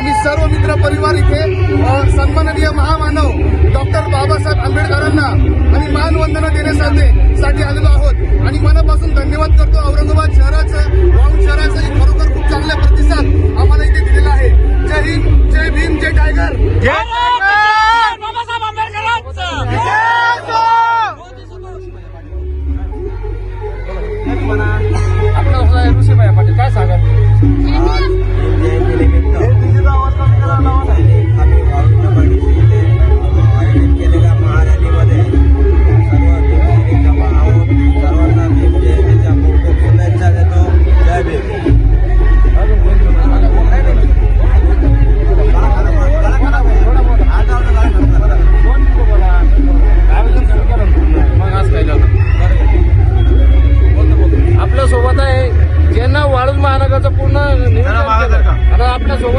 आम्ही सर्व मित्र परिवार इथे सन्माननीय महामानव डॉक्टर बाबासाहेब आंबेडकरांना आम्ही मानवंदना देण्यासाठी साठी आलेलो आहोत. आणि मनापासून धन्यवाद करतो. औरंगाबाद शहराचं वाळूंज शहराचं हे खरोखर खूप चांगला प्रतिसाद आम्हाला इथे दिलेला आहे. जय हिंद जय भीम जय टायगर. बाबासाहेब आंबेडकरांचं! काय सांगाल?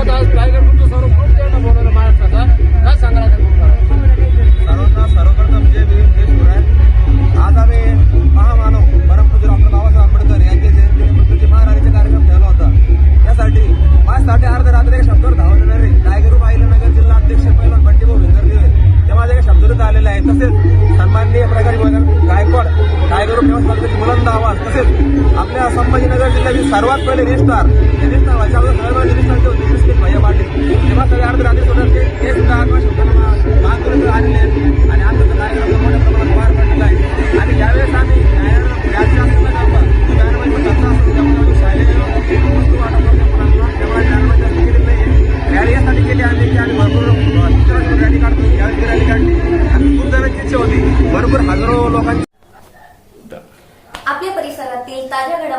आपल्या आपल्या संभाजीनगर जिल्ह्याची सर्वात पहिले रेस्टार रेस्टार व्हायच्या अगोदर सर्वात होते बिस्किट भैया पाटील. तेव्हा सगळे अर्ध रात्री सोडत ते सुद्धा आत्मा शब्दांना करत आलेले आणि आमचा कार्यक्रम मोठ्या प्रमाणात पार पडलेला आहे. आणि ज्यावेळेस आम्ही न्यायालयात व्याज असलेला जातो न्यायालयामध्ये असतो त्यामुळे शालेय वस्तू वाटप केली नाही रॅली यासाठी केली आम्ही की आम्ही भरपूर रॅली काढतो. यावेळी रॅली काढली. आणि खूप जणांची इच्छा होती. भरपूर हजारो लोकांची आपल्या परिसरातील ताज्या